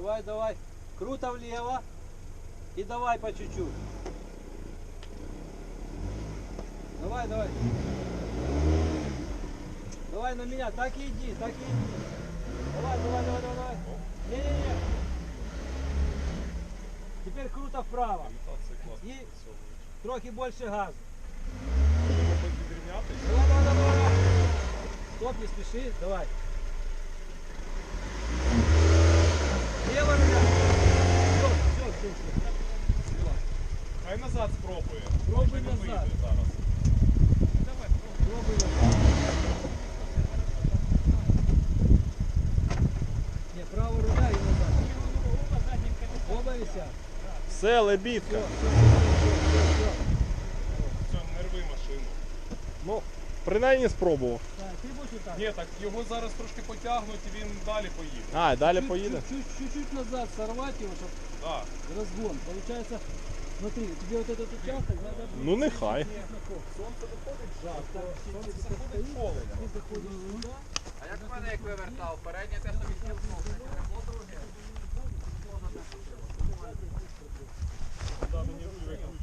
Давай, давай. Круто влево. И давай по чуть-чуть. Давай, давай. Давай на меня. Так и иди, так и иди. Давай, давай, давай, давай, давай. Не-не-не. Теперь круто вправо. Імітація класна. І трохи больше газу. Підрівняти. Давай, давай, давай, давай. Стоп, не спеши, давай. Лево руля. Все, все, все, все. Хай назад спробує. Пробуй Може, не назад. зараз. Пробуй назад. Не, право руля и назад. Оба висят. Все, лебідка. Все, все, все, все, все. Все, не рви машину. Ну, принаймні спробував. Так, ты будешь вот так. Ні, так його зараз трошки потягнуть і він далі поїде. А, і далі Чуть- поїде. чуть- чуть- Чуть-чуть назад сорвать его, чтобы Так. разгон. Получается, смотри, тебе вот этот участок надо... Ну нехай. Сонце виходить жарко, сонце заходить холодно. Ты заходишь сюда, А як в мене як вивертав? Переднє те, що відкинув, це не було друге. Да, мені руль викручувати.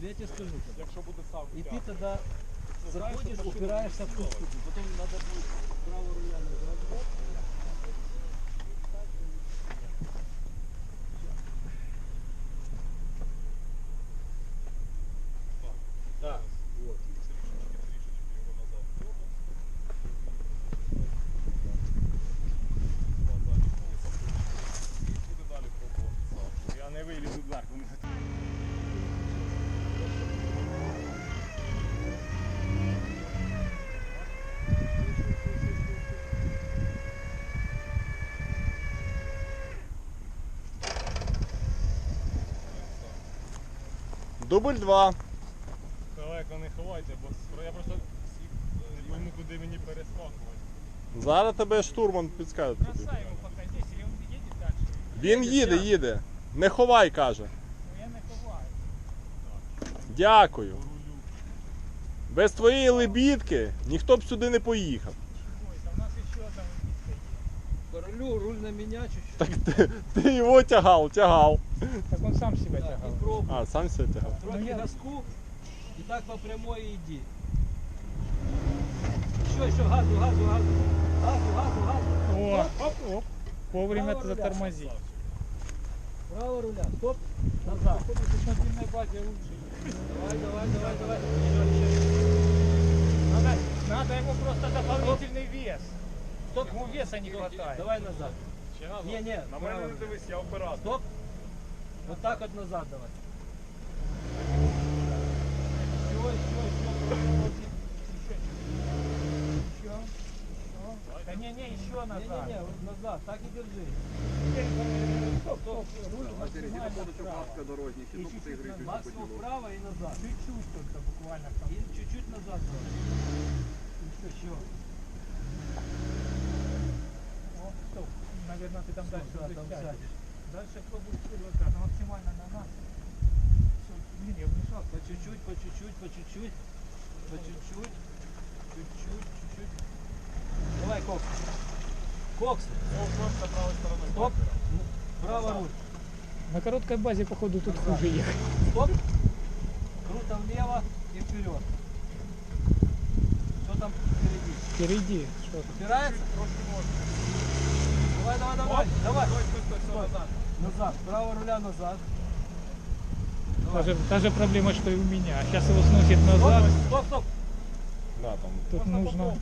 Я тебе скажу. Якщо буде сам И ты тягнути. тогда заходишь, упираешься в ту штуку. Потом надо будет право руля назад. Дубль 2. Далеко не ховайте, бо я просто не пойму, куди мені перескакувати. Зараз тебе штурман підскаже. тобі. Здесь, едет дальше? Він їде, їде. Не ховай, каже. Ну, я не ховаю. Дякую. Без твоєї лебідки ніхто б сюди не поїхав. Ой, там у нас одна выбитка есть. По руль на меня чуть-чуть. Так ти, ти його тягав, тягав. Так он сам себя тягал. пробуй. А, сам себе тягав. Трохи газку. И так по прямой иди. Еще, еще, газу, газу, газу. Газу, газу, газу. О, оп, оп. Вовремя Право ты руля. затормози. Право руля. Стоп. Назад. Тут на длинной базе лучше. Давай, давай, давай, давай. Еще, еще. Надо, надо ему просто дополнительный вес. Стоп. Ему веса не хватает. Давай назад. Не, не, На право мене не руля. дивись, я оператор. Стоп. Вот так вот назад давай. Еще, еще, еще. Еще. Да не, не, еще назад. Не-не-не, вот назад, так и держи. Стоп, стоп. Руль Впереді максимально заходить вправо. опаска дорожній, І щоб ти чуть-чуть грибів Максимум вправо и назад. Чуть-чуть только буквально там. И чуть-чуть назад. давай. Еще, еще. О, стоп. Наверное, ты там Всё, дальше да, уже там сядешь. Дальше пробуй вот так, максимально на нас. Всё, блин, я вмешался. По чуть-чуть, по чуть-чуть, по чуть-чуть. По чуть-чуть. Чуть-чуть, чуть-чуть. Давай, Кокс. Кокс. Ну, просто правою стороною. Стоп. Право руль. На короткой базе, походу, тут хуже ехать. Стоп. Круто влево и вперед. Что там впереди? Впереди. Что Упирается? Давай, давай, давай. Давай. Стой, стой, стой, стой, назад. Назад. Право руля назад. Та же, та же проблема, что и у меня. Сейчас его сносит назад. Стоп, стоп. Да, там. Тут Можна нужно.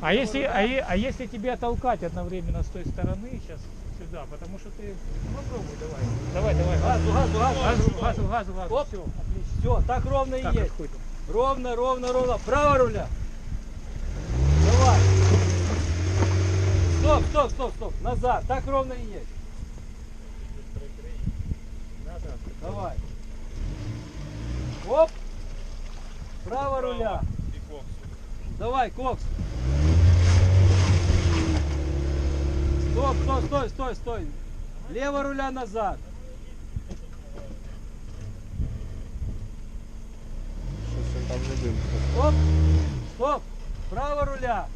А если, а, е- а если тебя толкать одновременно с той стороны сейчас сюда, потому что ты попробуй, давай. Давай, давай. Газу, газу, газу. газу, газу, газу, газу. Оп. Все, отлично. Все, так ровно и Так, есть. там? Ровно, ровно, ровно. Право руля. Давай. Стоп, стоп, стоп, стоп. Назад. Так ровно и есть. Назад. Давай. Оп. Право руля. І коксу. Давай, Кокс. Стоп, стой, стой, стой, стой. Лево руля назад. Стоп! Стоп! Право руля!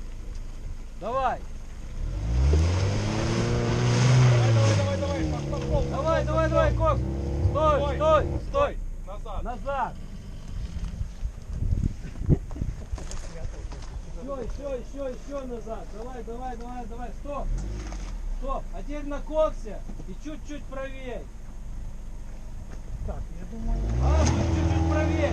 Давай! Давай, давай, давай, давай. Давай, давай, давай, Кокс! Стой, Стой, стой, стой! Назад. Назад! Еще, еще, еще, еще назад. Давай, давай, давай, давай. Стоп. Стоп. А теперь на коксе и чуть-чуть правее. Так, я думаю... А, чуть-чуть правее.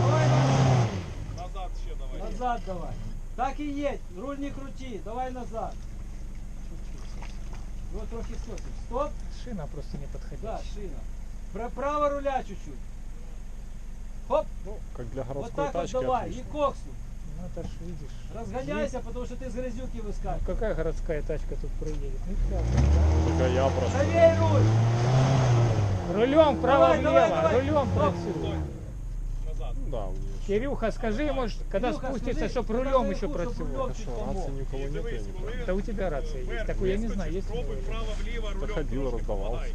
Давай, давай. Назад ще давай. Назад давай. Так и едь. Руль не крути. Давай назад. Вот трохи скотчем. Стоп. Шина просто не Да, подходящая. шина. Про право руля чуть-чуть. Хоп. Ну, как для Вот городской так вот тачки давай. отлично. И коксу. Ну это ж видишь. Разгоняйся, потому что ты с грязюки Ну, выскакиваешь. какая городская тачка тут проедет? Ну. Только я просто. Правее руль. Рулем Давай, вправо-влево, давай, давай. рулем Стоп. працюй. Назад. Ну да. Кирюха, скажи ему, ш- когда Илюха, спустится, скажи, чтоб когда рулем наверху, еще чтоб працювал. рулем чуть Хорошо, помог. рации ни у кого І нет, я дивись, не коли знаю. Да у тебя рация есть. вверх Такую я не знаю, вискочиш, есть у Пробуй него? вправо-вліво, рулем Заходил, трошки раздавался. попадай.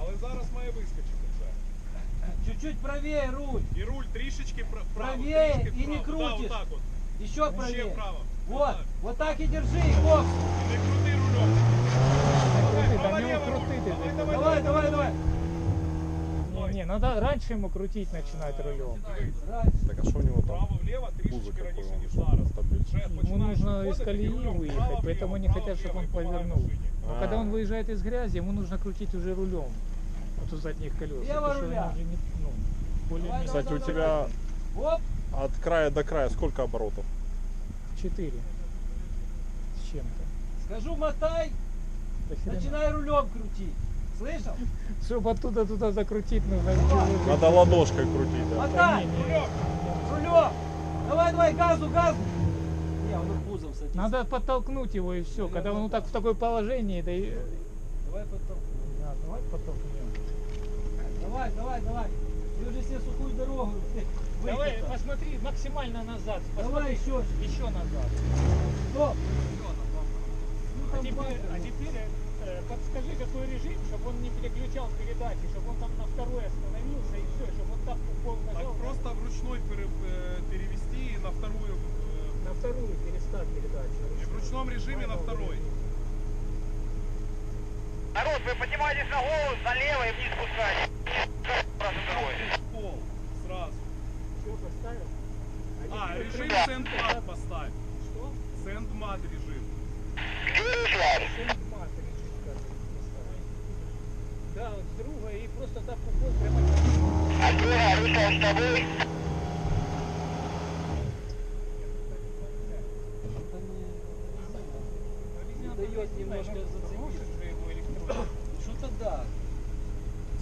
Але зараз має вискочити вже. Чуть-чуть правее руль. І руль трішечки пра- вправо. Правее трішки і не вправо. крутиш. Да, отак от. Еще Ще правее. вправо. Вот, Отак. вот так и держи, и кокс. І не крути рулем. Крути, Давай, да не левый руль. крути ты. Давай, ты. давай. Давай, давай, давай. Не, не, надо раньше ему крутить начинать рулем. Раньше. Так а что у него там? Вправо-вліво Пузо трішечки какое, раніше, он ніж что, зараз. стабильно? Вже Ему починаєш нужно виходити, из і колеи рулем выехать, вправо-вліво, поэтому они хотят, чтобы он вправо-вліво, і повернул. помагай машині. Но А. когда он выезжает из грязи, ему нужно крутить уже рулем. Вот у задних колес. Лево потому что руля. он уже не, ну, более Давай, Кстати, у давай, тебя Оп. от края до края сколько оборотов? 4 с чем-то. Скажу, мотай, До хрена. начинай рулем крутить. Слышал? Чтобы оттуда туда закрутить нужно. Надо ладошкой крутить, да? Не, не. Рулем. Давай, давай, газу, газу. Не, он пузом садится. Надо подтолкнуть его и все. Когда он так в такое положение, да и... Давай потом. Да, давай подтолкнем. Давай, давай, давай. Ты уже себе сухую дорогу Давай, посмотри максимально назад. Давай еще. Еще назад. Стоп. Ну, А теперь, а теперь э, подскажи, какой режим, чтобы он не переключал передачи, чтобы он там на второй остановился и все, чтобы он так Так нажал, просто вручной э, перевести на вторую, э, на вторую переставь передачу. и в ручном режиме на второй. Народ, вы поднимаетесь на голову, налево и вниз спускаетесь. Сразу пол сразу. Все поставил? А, режим сендмат поставь. Что? Сендмат режим. Сендмат режим, кажется, поставил. Да, друга и просто так упор прямо А друга, с тобой. дает немножко зацепить. Что-то да.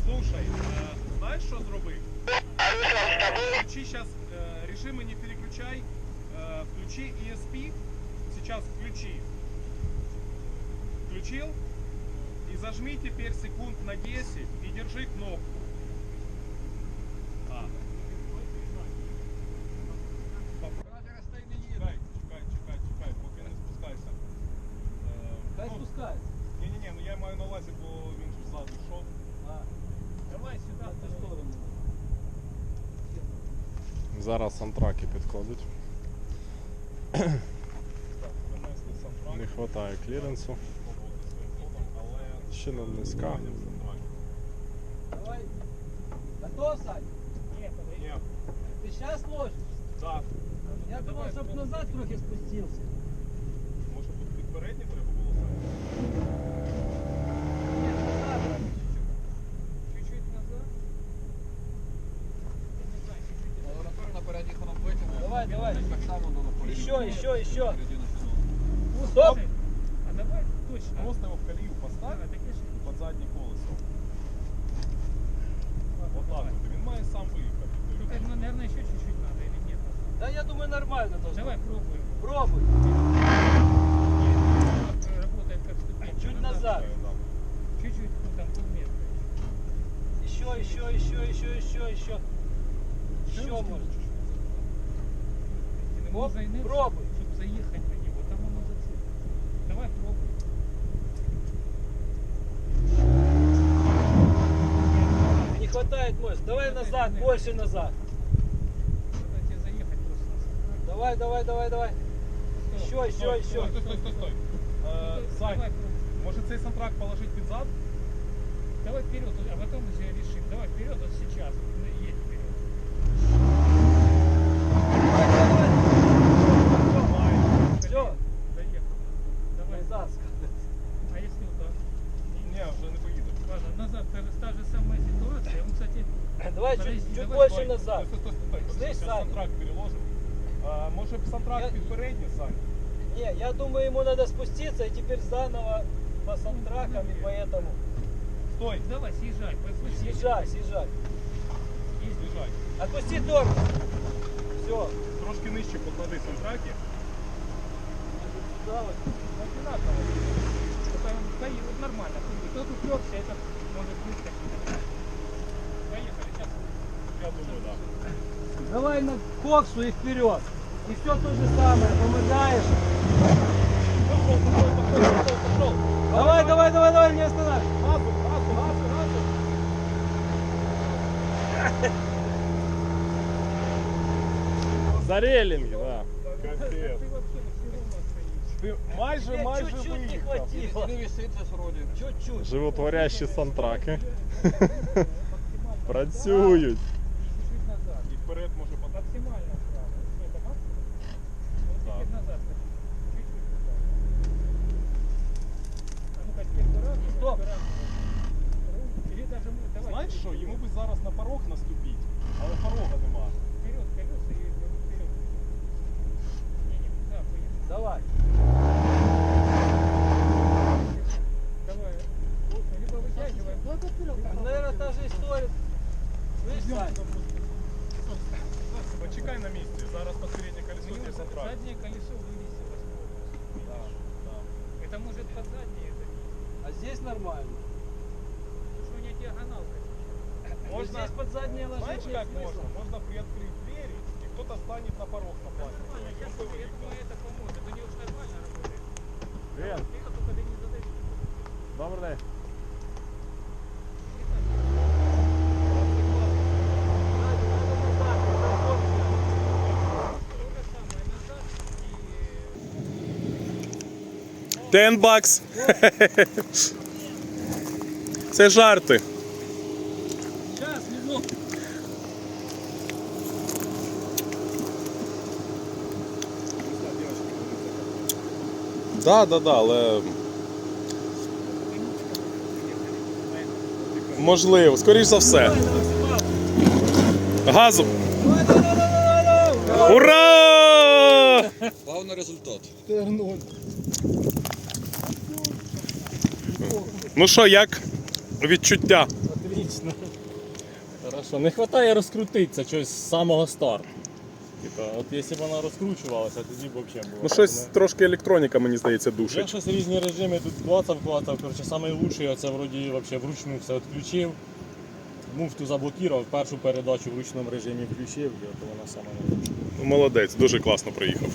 Слушай, э, знаешь, что зроби? Включи сейчас режимы не переключай. Э, включи ESP. Сейчас включи. Включил? И зажми теперь секунд на 10 и держи кнопку. А. Чекай, чекай, чекай, чекай, поки не спускайся. Е, Хай ну, спускается. Ні-ні-ні, ну я маю на увазі, бо він же ззаду йшов. А, Давай сюда, в ту сторону. Зараз антраки підкладуть. Так, принесли сам Не вистачає кліренсу. але Ще не низька. Сьогодні в Сандракі. Давай. Готов, Сань? Нет, подожди. Ні, Ты сейчас ложишь? так. Я думал, чтобы назад трохи спустился. Може тут під передні треба було ставити? Нет, назад. Чуть-чуть назад. Я не знаю, чуть-чуть. Лабораторія на передніх воно витягне. Давай, давай. Так само воно на полі. Еще, еще, еще. Середину сюди. Ну, Стоп. Точно. Просто його в колію поставь так під заднє колесо. Отак от. Він має сам виїхати. Только, ну, наверное, еще чуть-чуть надо или нет? Да я думаю, нормально должно. Давай пробуем. Пробуй. Работает как ступенька. Чуть назад. Чуть-чуть, ну там полметра. Еще, еще, еще, еще, еще, еще. Еще. Ему Оп, пробуй. Чтобы заехать Лось, давай назад, больше назад. Давай, давай, давай, давай. Еще, еще, еще. Стой, стой, стой, стой. Э, Сань, может цей сантрак положить под зад? Давай вперед, а потом уже решим. Давай вперед, вот сейчас. Ну, едь вперед. Давай чуть, Подожди, чуть давай, больше Стой, назад. Стой, стой, стой, стой. Слышь, Сейчас Саня? сантрак переложим. А, може сантрак Я- під передній, Сань? Не, я думаю, ему надо спуститься и теперь заново по сантракам и поэтому. Стой, давай, съезжай. послушай, Съезжай, съезжай. з'їжджай. Отпусти тормоз. Все. Трошки нижче поклади сантраки. Сюда вот. Одинаково. Это стоит, вот нормально. Тот уперся, этот может быть Давай на коксу и вперед. И все то же самое, помогаешь. Пошел, пошел, пошел, пошел, пошел. Давай, давай, давай, давай, не останавливайся. Газу, газу, газу, газу. За релінги, да. Капець. Ты вообще все ровно стоишь. Ти майже, Мне майже чуть-чуть не виїхав. хватило. Не виситься вроді. Чуть-чуть. Животворящі сантраки. Максимально Працюють. Стоп. Знаєш що, йому би зараз на порог наступити, але порога нема. Вперед, колеса и вперед. Не, не, да, поехали. Давай. Давай. 10 бакс. Це жарти. Да, да, да, але можливо, скоріш за все. Газом. Ура! Главний результат. 0. Ну що, як відчуття? Отлично. Хорошо. Не вистачає розкрутитися щось з самого старту. Типа, от якщо б вона розкручувалася, тоді б взагалі було. Ну щось Не- трошки електроніка, мені здається, Я душить. щось різні режими тут клацав, клацав. Коротше, найкращий оце вроді вообще вручну все відключив. Муфту заблокував, першу передачу в ручному режимі включив, і от вона сама не Молодець, дуже класно приїхав.